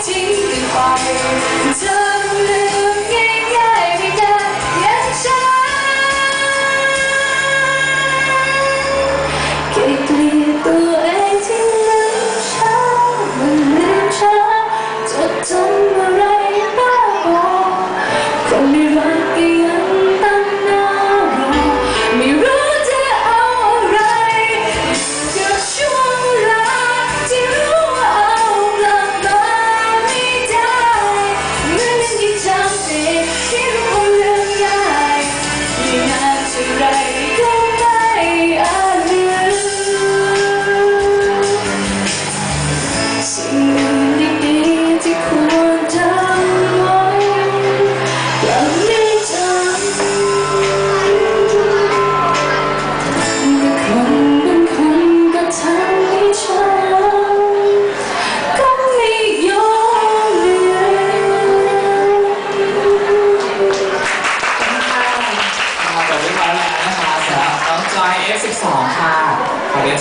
fighting the fire. จบเรียบร้อยแล้วนะคะสำหรับน้องจอย F12 ค่ะขอเรียน